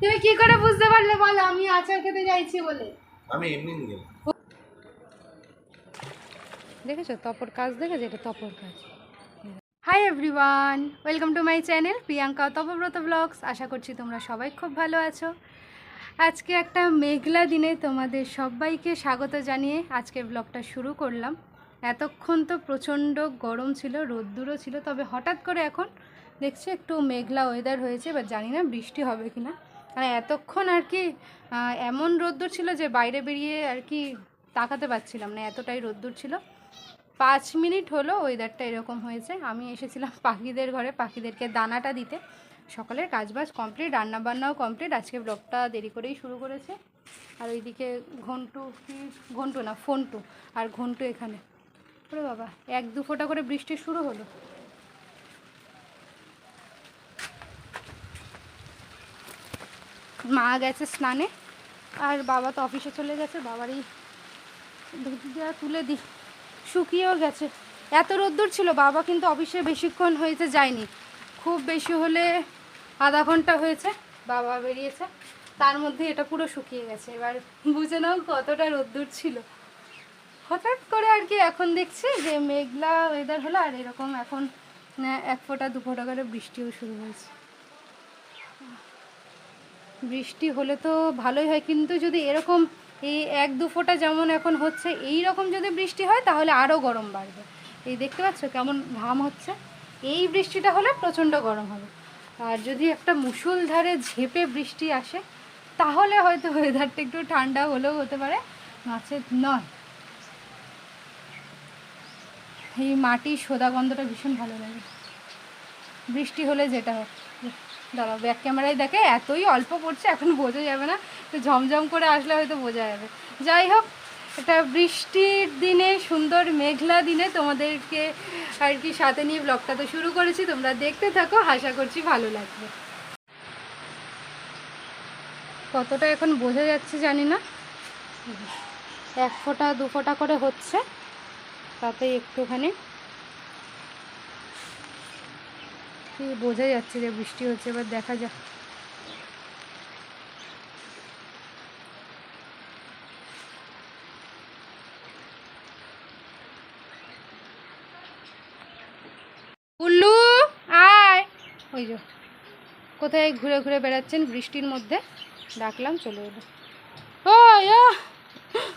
তুমি কি করে বুঝতে পারলে বলো? আমি আচার খেতে যাইছি বলে। আমি এমনি নিয়ে দেখেছ? তপর কাজ দেখেছ? এটা তপর কাজ। Hi everyone welcome to my channel Priyanka Tapobrata vlogs আশা করছি তোমরা সবাই খুব ভালো আছো। আজকে একটা মেঘলা দিনে তোমাদের সবাইকে স্বাগত জানিয়ে আজকে ব্লগটা শুরু করলাম। এতক্ষণ তো প্রচণ্ড গরম ছিল রোদ্দুরও ছিল তবে হঠাৎ করে এখন দেখছি একটু মেঘলা ওয়েদার হয়েছে এবার জানি না বৃষ্টি হবে কি না মানে এতক্ষণ আর কি এমন রোদ্দুর ছিল যে বাইরে বেরিয়ে আর কি তাকাতে পারছিলাম না, এতটাই রোদ্দুর ছিল। পাঁচ মিনিট হলো ওয়েদারটা এরকম হয়েছে। আমি এসেছিলাম পাখিদের ঘরে, পাখিদেরকে দানাটা দিতে। সকালের কাজবাজ কমপ্লিট রান্নাবান্নাও কমপ্লিট আজকে ব্লগটা দেরি করেই শুরু করেছে। আর ওইদিকে ঘন্টু কি? ঘন্টু না, ফোনটু। আর ঘন্টু এখানে। ওরে বাবা, এক দু ফোঁটা করে বৃষ্টি শুরু হলো। মা গেছে স্নানে, আর বাবা তো অফিসে চলে গেছে, বাবারই ধুতি দেওয়া তুলে দিই। শুকিয়েও গেছে। এত রোদ্দুর ছিল, বাবা কিন্তু অফিসে বেশিক্ষণ হয়েছে যায়নি। খুব বেশি হলে আধা ঘণ্টা হয়েছে, বাবা বেরিয়েছে। তার মধ্যে এটা পুরো শুকিয়ে গেছে। এবার বুঝে নাও কতটা রোদ্দুর ছিল। হঠাৎ করে আর কি এখন দেখছি যে মেঘলা ওয়েদার হলো, আর এরকম এখন এক ফোঁটা, দু ফোঁটা করে বৃষ্টিও শুরু হয়েছে। বৃষ্টি হলে তো ভালোই হয়, কিন্তু যদি এরকম এই এক দু ফোঁটা যেমন এখন হচ্ছে, এই রকম যদি বৃষ্টি হয়, তাহলে আরও গরম বাড়বে। এই দেখতে পাচ্ছ কেমন ঘাম হচ্ছে? এই বৃষ্টিটা হলে প্রচণ্ড গরম হবে। আর যদি একটা মুষলধারে ঝেপে বৃষ্টি আসে, তাহলে হয়তো ওয়েদারটা একটু ঠান্ডা হলেও হতে পারে, মাছের নয়। এই মাটির সোদা গন্ধটা ভীষণ ভালো লাগে। বৃষ্টি হলে যেটা হয়। দাঁড়াও ব্যাক ক্যামেরায় দেখে এতই অল্প পড়ছে, এখন বোঝা যাবে না। তো ঝমঝম করে আসলে হয়তো বোঝা যাবে। যাই হোক, একটা বৃষ্টির দিনে, সুন্দর মেঘলা দিনে তোমাদেরকে আর কি সাথে নিয়ে ব্লগটা তো শুরু করেছি। তোমরা দেখতে থাকো, আশা করছি ভালো লাগবে। কতটা এখন বোঝা যাচ্ছে জানি না। এক ফোঁটা, দু ফোঁটা করে হচ্ছে। তাতে একটুখানি কি বোঝা যাচ্ছে যে বৃষ্টি হচ্ছে, এবার দেখা যাক। উল্লু আয়। ওই যে, কোথায় ঘুরে ঘুরে বেড়াচ্ছেন বৃষ্টির মধ্যে? ডাকলাম, চলে এলো। ও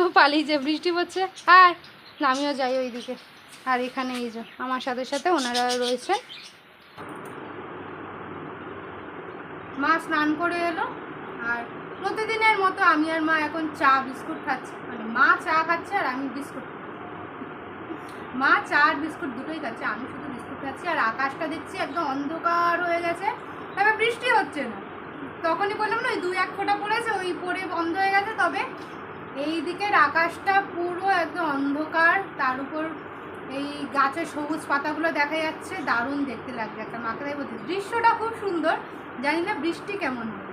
ও পালিয়েছে বৃষ্টি পড়ছে আয়। আমিও যাই ওইদিকে। আর এখানে এই যে, আমার সাথে সাথে ওনারা রয়েছেন। মা স্নান করে এলো, আর প্রতিদিনের মতো আমি আর মা এখন চা, বিস্কুট খাচ্ছি। মানে মা চা খাচ্ছে আর আমি বিস্কুট মা চা আর বিস্কুট দুটোই খাচ্ছে, আমি শুধু বিস্কুট খাচ্ছি আর আকাশটা দেখছি একদম অন্ধকার হয়ে গেছে। তবে বৃষ্টি হচ্ছে না। তখনই বললাম না, ওই দুই এক ফোঁটা পড়েছে, ওই পরে বন্ধ হয়ে গেছে। তবে এই দিকের আকাশটা পুরো একদম অন্ধকার, তার উপর এই গাছের সবুজ পাতাগুলো দেখা যাচ্ছে, দারুণ দেখতে লাগছে। একটা মাকে তাই দৃশ্যটা খুব সুন্দর। জানি না বৃষ্টি কেমন হবে।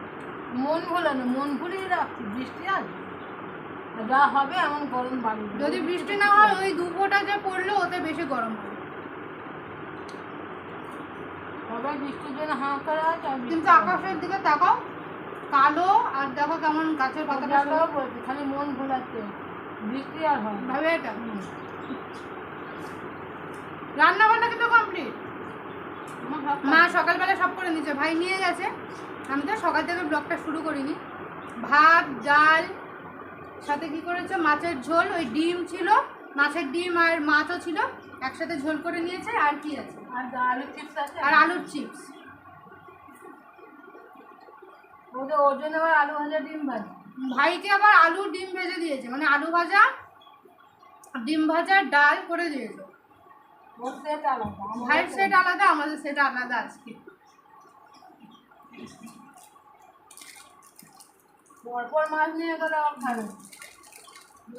মন ভোলানো মন ভুলিয়ে রাখছি বৃষ্টি আসবে যা হবে এমন গরম বাড়বে যদি বৃষ্টি না হয় ওই দু ফোঁটা যে পড়ল ওতে বেশি গরম হবে সবাই বৃষ্টির জন্য আর বৃষ্টি কিন্তু আকাশের দিকে তাকাও কালো আর দেখো কেমন গাছের। পাতাটা খালি মন ভোলাচ্ছে বৃষ্টি আর হয় ভাবে এটা। রান্না বান্না কিন্তু কমপ্লিট মা সকালবেলা সব করে নিয়েছে। ভাই নিয়ে গেছে। আমি তো সকাল থেকে ব্লগটা শুরু করিনি। ভাত ডাল সাথে কি করেছে? মাছের ঝোল ওই ডিম ছিল। মাছের ডিম আর মাছও ছিল। একসাথে ঝোল করে নিয়েছে। আর কি আছে? আর আলু চিপস আছে? আর আলুর চিপস ওদের ওর জন্য আবার আলু ভাজা ডিম ভাজি? ভাইকে আবার আলু ডিম ভেজে দিয়েছে। মানে আলু ভাজা ডিম ভাজা ডাল করে দিয়েছে ওর সেট আলাদা আমার ভাইয়ের সেট আলাদা আমাদের সেট আলাদা আজকে। পরপর মাছ নিয়ে গেলে আবার খাবে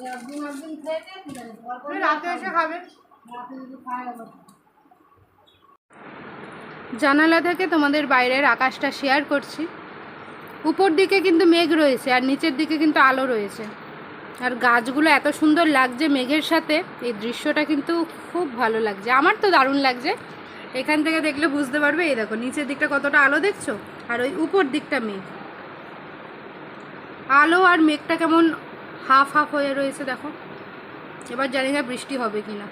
একদিন একদিন খেয়েছে ঠিক আছে রাতে এসে খাবে। রাতে যদি খায় আবার। জানালা থেকে তোমাদের বাইরের আকাশটা শেয়ার করছি। উপর দিকে কিন্তু মেঘ রয়েছে আর নিচের দিকে কিন্তু আলো রয়েছে। আর গাছগুলো এত সুন্দর লাগছে মেঘের সাথে, এই দৃশ্যটা কিন্তু খুব ভালো লাগছে। আমার তো দারুণ লাগছে। এখান থেকে দেখলে বুঝতে পারবে, এই দেখো, নিচের দিকটা কতটা আলো দেখছ? আর ওই উপর দিকটা মেঘ। আলো আর মেঘটা কেমন হাফ হাফ হয়ে রয়েছে, দেখো। এবার জানি না বৃষ্টি হবে কি না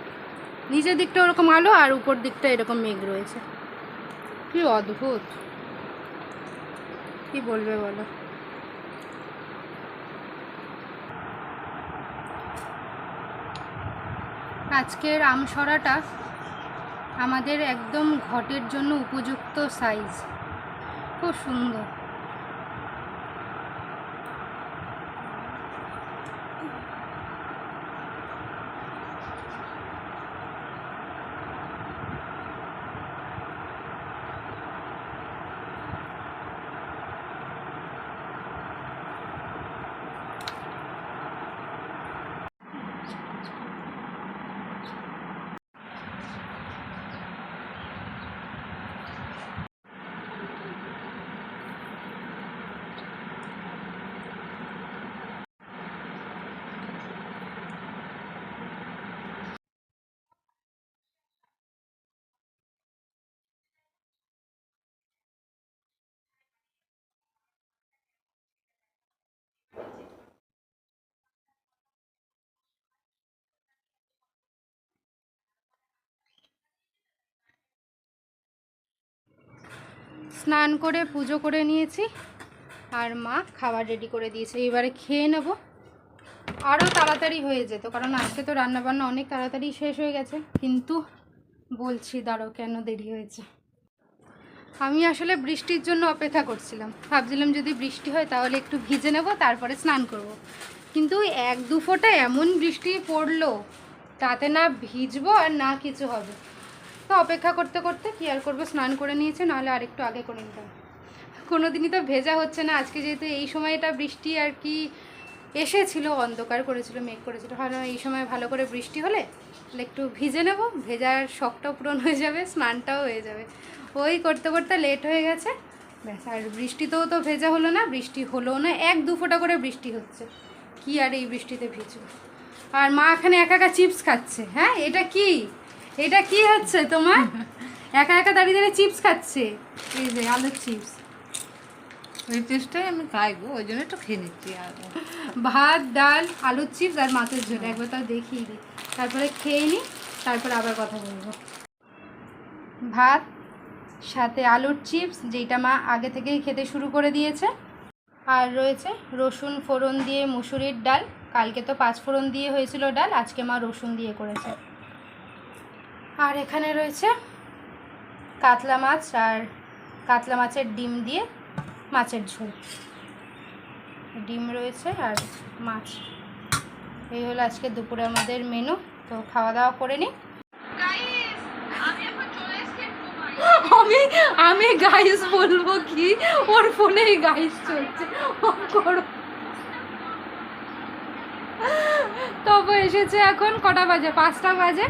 নিচের দিকটা ওরকম আলো আর উপর দিকটা এরকম মেঘ রয়েছে। কি অদ্ভুত। কি বলবে বলো? আজকের আমসরাটা আমাদের একদম ঘটের জন্য উপযুক্ত সাইজ খুব সুন্দর। স্নান করে, পুজো করে নিয়েছি। আর মা খাবার রেডি করে দিয়েছে। এবারে খেয়ে নেব। আরও তাড়াতাড়ি হয়ে যেত, কারণ আজকে তো রান্নাবান্না অনেক তাড়াতাড়ি শেষ হয়ে গেছে। কিন্তু বলছি দাঁড়ো কেন দেরি হয়েছে? আমি আসলে বৃষ্টির জন্য অপেক্ষা করছিলাম। ভাবছিলাম যদি বৃষ্টি হয় তাহলে একটু ভিজে নেব, তারপরে স্নান করব। কিন্তু এক দু ফোঁটা এমন বৃষ্টি পড়ল, তাতে না ভিজবো আর না কিছু হবে। তো অপেক্ষা করতে করতে কি আর করব? স্নান করে নিয়েছে, নাহলে আরেকটু আগে করে নিতাম। কোনো দিনই তো ভেজা হচ্ছে না। আজকে যেহেতু এই সময়টা বৃষ্টি আর কি এসেছিল, অন্ধকার করেছিল, মেঘ করেছিল। ভালো এই সময় ভালো করে বৃষ্টি হলে তাহলে একটু ভিজে নেব। ভেজার শখটাও পূরণ হয়ে যাবে, স্নানটাও হয়ে যাবে। ওই করতে করতে লেট হয়ে গেছে। ব্যাস, আর বৃষ্টিতেও তো ভেজা হলো না, বৃষ্টি হলো না। এক দু ফোঁটা করে বৃষ্টি হচ্ছে। কি আর এই বৃষ্টিতে ভিজবো? আর মা এখানে একা একা চিপস খাচ্ছে হ্যাঁ? এটা কি? এটা কি হচ্ছে তোমার? একা একা দাঁড়িয়ে দাঁড়িয়ে চিপস খাচ্ছে। এই যে আলুর চিপস। ওই টেস্টটাই আমি খাই গো ওই জন্য একটু খেয়ে নিচ্ছি আর। ভাত ডাল আলুর চিপস আর মাছের ঝোল। একবার তাও দেখিয়ে দিই। তারপরে খেয়ে নিই তারপরে আবার কথা বলব। ভাত সাথে আলুর চিপস যেটা মা আগে থেকেই খেতে শুরু করে দিয়েছে। আর রয়েছে রসুন ফোড়ন দিয়ে মুসুরির ডাল। কালকে তো পাঁচ ফোড়ন দিয়ে হয়েছিল ডাল আজকে মা রসুন দিয়ে করেছে। আর এখানে রয়েছে কাতলা মাছ আর কাতলা মাছের ডিম দিয়ে মাছের ঝোল। ডিম রয়েছে আর মাছ। এই হলো আজকে দুপুরে আমাদের মেনু তো খাওয়া দাওয়া করে নিই আমি আমি গাইস বলব কি, ওর ফোনেই গাইস চলছে। তবে এসেছে এখন কটা বাজে? পাঁচটা বাজে।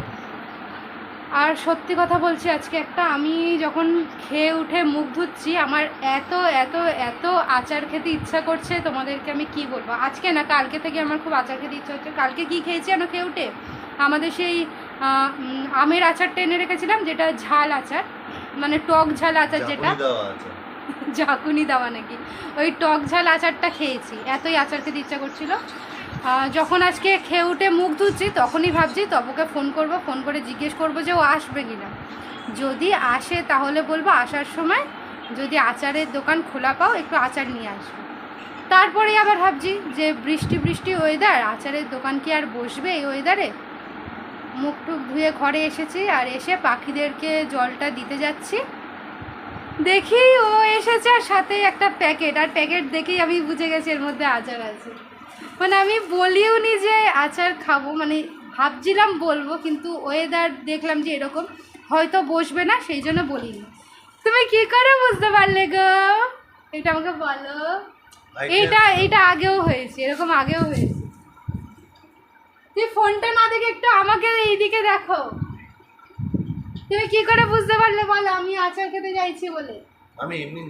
আর সত্যি কথা বলছি আজকে একটা আমি যখন খেয়ে উঠে মুখ ধুচ্ছি আমার এত এত এত আচার খেতে ইচ্ছা করছে তোমাদেরকে আমি কি বলব? আজকে না কালকে থেকে আমার খুব আচার খেতে ইচ্ছা হচ্ছে। কালকে কি খেয়েছি আমি খেয়ে উঠে? আমাদের সেই আমের আচারটা এনে রেখেছিলাম যেটা ঝাল আচার মানে টক ঝাল আচার যেটা। ঝাঁকুনি দেওয়া নাকি? ওই টক ঝাল আচারটা খেয়েছি এতই আচার খেতে ইচ্ছা করছিল। যখন আজকে খেয়ে উঠে মুখ ধুচ্ছি, তখনই ভাবছি তপকে ফোন করব ফোন করে জিজ্ঞেস করব যে ও আসবে কি না যদি আসে, তাহলে বলব আসার সময় যদি আচারের দোকান খোলা পাও, একটু আচার নিয়ে আসবে। তারপরে আবার ভাবছি যে বৃষ্টি বৃষ্টি ওয়েদার আচারের দোকান কি আর বসবে এই ওয়েদারে মুখ টুক ধুয়ে ঘরে এসেছি আর এসে পাখিদেরকে জলটা দিতে যাচ্ছি। দেখি ও এসেছে আর সাথে একটা প্যাকেট, আর প্যাকেট দেখেই আমি বুঝে গেছি এর মধ্যে আচার আছে। মানে আমি বলিও নি যে আচার খাব মানে ভাবছিলাম বলব কিন্তু ওয়েদার দেখলাম যে এরকম হয়তো বসবে না সেই জন্য বলিনি। তুমি কি করে বুঝতে পারলে গো? এটা আমাকে বলো। এটা এটা আগেও হয়েছে এরকম আগেও হয়েছে। তুই ফোনটা না দেখে একটু আমাকে এইদিকে দেখো। তুমি কি করে বুঝতে পারলে বলো? আমি আচার খেতে যাইছি বলে। আমি এমনি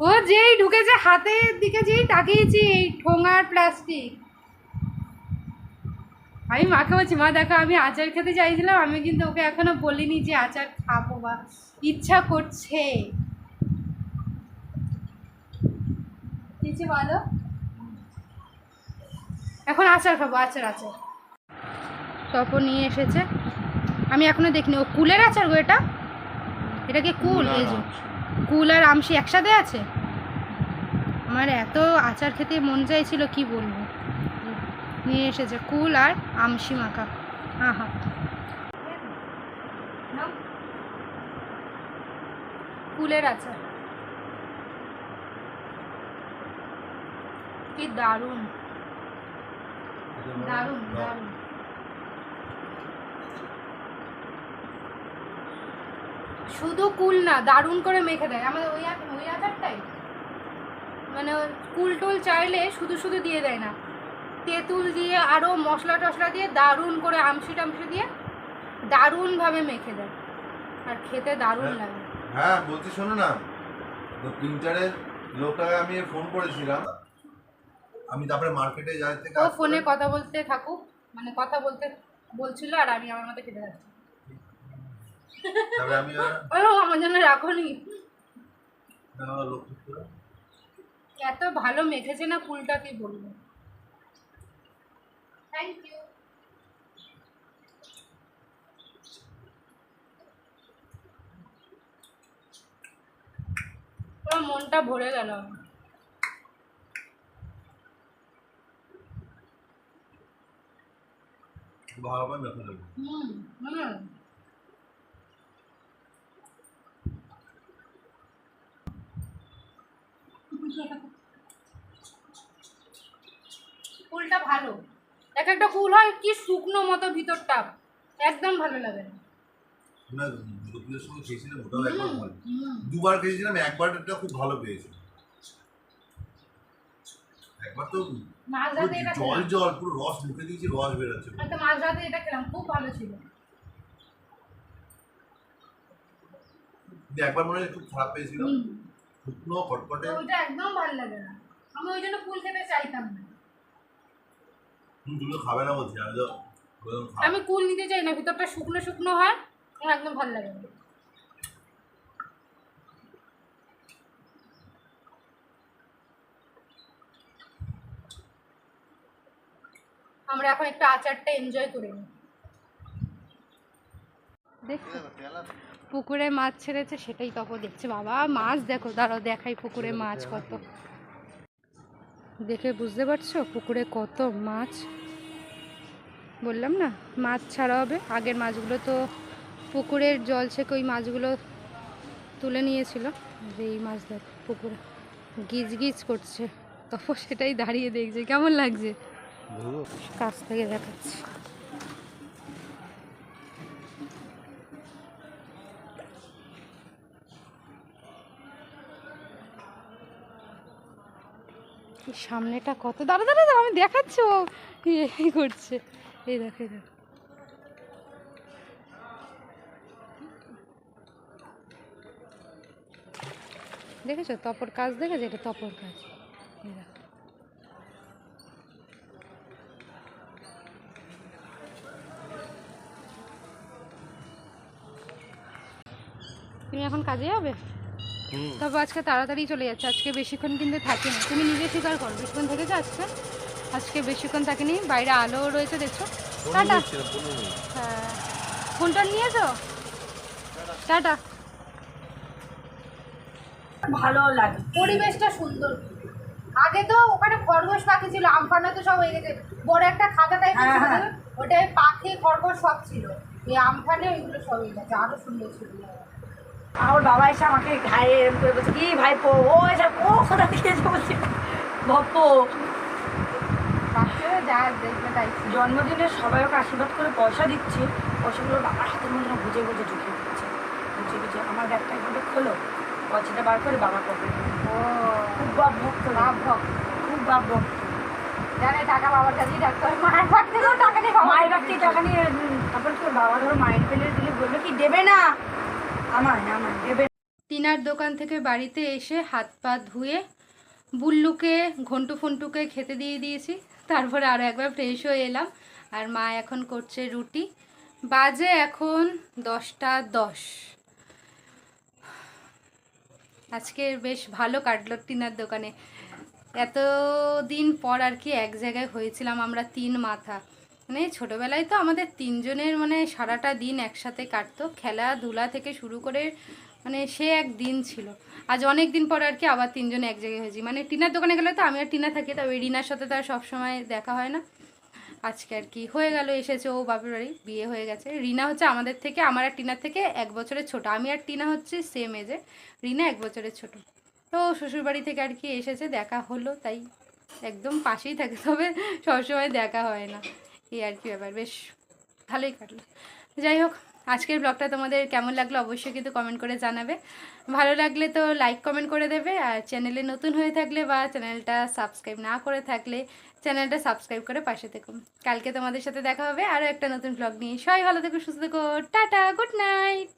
ও যেই ঢুকেছে হাতের দিকে যেই তাকিয়েছি এই ঠোঙার প্লাস্টিক আমি মাকে বলছি মা দেখো আমি আচার খেতে চাইছিলাম আমি কিন্তু ওকে এখনও বলিনি যে আচার খাব বা ইচ্ছা করছে। বলো। এখন আচার খাব আচার আচার। তপন নিয়ে এসেছে। আমি এখনও দেখিনি। ও কুলের আচার গো এটা? এটা কি কুল? এই যে কুল আর আমশি একসাথে আছে? আমার এত আচার খেতে মন চাইছিল কি বলব? নিয়ে এসেছে কুল আর আমসি মাখা। আহা। কুলের আচার। কি দারুণ। দারুণ দারুণ। শুধু কুল না, দারুণ করে মেখে দেয়। আমাদের ওই ওই আচারটাই। মানে কুল টুল চাইলে শুধু শুধু দিয়ে দেয় না। তেঁতুল দিয়ে আরও মশলা টশলা দিয়ে দারুণ করে আমসি টামসি দিয়ে দারুণভাবে মেখে দেয়। আর খেতে দারুণ হ্যাঁ। লাগে। হ্যাঁ বলছি শোনো না তো প্রিন্টারের লোকটাকে আমি ফোন করেছিলাম। আমি তারপরে মার্কেটে যাই থেকে ও ফোনে কথা বলতে থাকুক মানে কথা বলতে বলছিল আর আমি আমার মতো খেতে যাচ্ছি। তারপরে আমি ও আমার জন্য রাখোনি। এত ভালো মেখেছে না ফুলটা কি বলব? থ্যাংক ইউ মনটা ভরে গেল। হুম হুম ফুলটা ভালো। এক একটা ফুল হয় কি শুকনো মতো ভিতরটা। একদম ভালো লাগে না। সময় খেয়েছিলাম ওটাও একবার হুম, ভালো দুবার খেয়েছিলাম একবারটা খুব ভালো পেয়েছি। একবার তো এটা জল জল পুরো রস মুখে দিয়েছি রস বেরোচ্ছে একটা মাছ ভাতে এটা খেলাম খুব ভালো ছিল। একবার মনে হয় খুব খারাপ পেয়েছিল। হুম। শুকনো কটকটে। ওইটা একদম ভালো লাগে না। আমি ওই জন্য ফুল খেতে চাইতাম না। তুমি খাবে না বলছি আমি তো আমি কুল নিতে চাই না ভিতরটা শুকনো শুকনো হয় আমার একদম ভালো লাগে না। আমরা এখন একটু আচারটা এনজয় করে নিই। দেখছ। পুকুরে মাছ ছেড়েছে সেটাই তখন দেখছে। বাবা মাছ দেখো দাঁড়াও দেখাই পুকুরে মাছ কত। দেখে বুঝতে পারছ? পুকুরে কত মাছ? বললাম না মাছ ছাড়া হবে। আগের মাছগুলো তো পুকুরের জল থেকে ওই মাছগুলো তুলে নিয়েছিল। যে এই মাছ দেখ পুকুরে গিজ গিজ করছে। তখন সেটাই দাঁড়িয়ে দেখছে। কেমন লাগছে? কাছ থেকে দেখাচ্ছি। সামনেটা কত? দাঁড়া দাঁড়া দাঁড়া, আমি দেখাচ্ছি ও। এই করছে। এই দেখো দেখো। দেখেছ? তপর কাজ দেখেছ? এটা তপর কাজ। তুমি এখন কাজে যাবে? তবে আজকে তাড়াতাড়ি চলে যাচ্ছে। আজকে বেশিক্ষণ কিন্তু থাকিনি। তুমি নিজে স্বীকার করো বেশিক্ষণ থেকেছো আজকে? আজকে বেশিক্ষণ থাকিনি। বাইরে আলো রয়েছে দেখছ? টাটা। হ্যাঁ। ফোনটা নিয়েছো? টাটা। ভালো লাগে। পরিবেশটা সুন্দর। আগে তো ওখানে খরগোশ পাখি ছিল আমফানে তো সব হয়ে গেছে। বড় একটা খাতা টাইপের হ্যাঁ, ছিল। হ্যাঁ। ওটায় পাখি খরগোশ সব ছিল। এই আমফানে ওইগুলো সব হয়ে গেছে আরও সুন্দর ছিল। আমার বাবা এসে আমাকে ঘায়ে এরম করে বলছে কি ভাইপো? ও এসে ও কোথা থেকে এসে বলছে? ভপ্পো জন্মদিনে সবাই ওকে আশীর্বাদ করে পয়সা দিচ্ছে। পয়সাগুলো বাবার হাতের মধ্যে বুঝে বুঝে ঢুকিয়ে দিচ্ছে। বুঝে বুঝে আমার ব্যাগটা একটু খোলো পয়সাটা বার করে বাবা করবে ও। খুব বাপ ভক্ত। বাপ ভক্ত। খুব বাপ ভক্ত। জানে টাকা বাবার কাছেই রাখতে হয় মায়ের থেকেও টাকা নিয়ে মায়ের বাড়তি টাকা নিয়ে তারপর তোর বাবা ধরো মায়ের পেলে দিলে বলল কি দেবে না আমার আমার দেবে না। টিনার দোকান থেকে বাড়িতে এসে হাত পা ধুয়ে বুল্লুকে, ঘন্টু ফন্টুকে খেতে দিয়ে দিয়েছি। তারপরে আরও একবার ফ্রেশ হয়ে এলাম। আর মা এখন করছে রুটি। বাজে এখন দশটা দশ। আজকে বেশ ভালো কাটলো টিনার দোকানে। এত দিন পর আর কি এক জায়গায় হয়েছিলাম আমরা তিন মাথা। মানে ছোটোবেলায় তো আমাদের তিনজনের মানে সারাটা দিন একসাথে কাটতো। খেলাধুলা থেকে শুরু করে মানে সে এক দিন ছিল। আজ অনেক দিন পর আর কি আবার তিনজনে এক জায়গায় হয়েছি। মানে টিনার দোকানে গেলে তো আমি আর টিনা থাকি, তবে রিনার সাথে তো আর সবসময় দেখা হয় না। আজকে আর কি হয়ে গেল, এসেছে ও বাপের বাড়ি, বিয়ে হয়ে গেছে। রিনা হচ্ছে আমাদের থেকে, আমার আর টিনার থেকে এক বছরের ছোট। আমি আর টিনা হচ্ছে সেম এজে রিনা এক বছরের ছোট। তো শ্বশুরবাড়ি থেকে আর কি এসেছে, দেখা হলো, তাই একদম পাশেই থাকে, তবে সবসময় দেখা হয় না। এই আর কি ব্যাপার, বেশ ভালোই কাটলো। যাই হোক, আজকের ব্লগটা তোমাদের কেমন লাগল অবশ্যই কিন্তু কমেন্ট করে জানাবে। ভালো লাগলে তো লাইক কমেন্ট করে দেবে। আর চ্যানেলে নতুন হয়ে থাকলে বা চ্যানেলটা সাবস্ক্রাইব না করে থাকলে চ্যানেলটা সাবস্ক্রাইব করে পাশে থেকো। কালকে তোমাদের সাথে দেখা হবে আরও একটা নতুন ব্লগ নিয়ে। সবাই ভালো থেকো, সুস্থ থেকো। Tata good night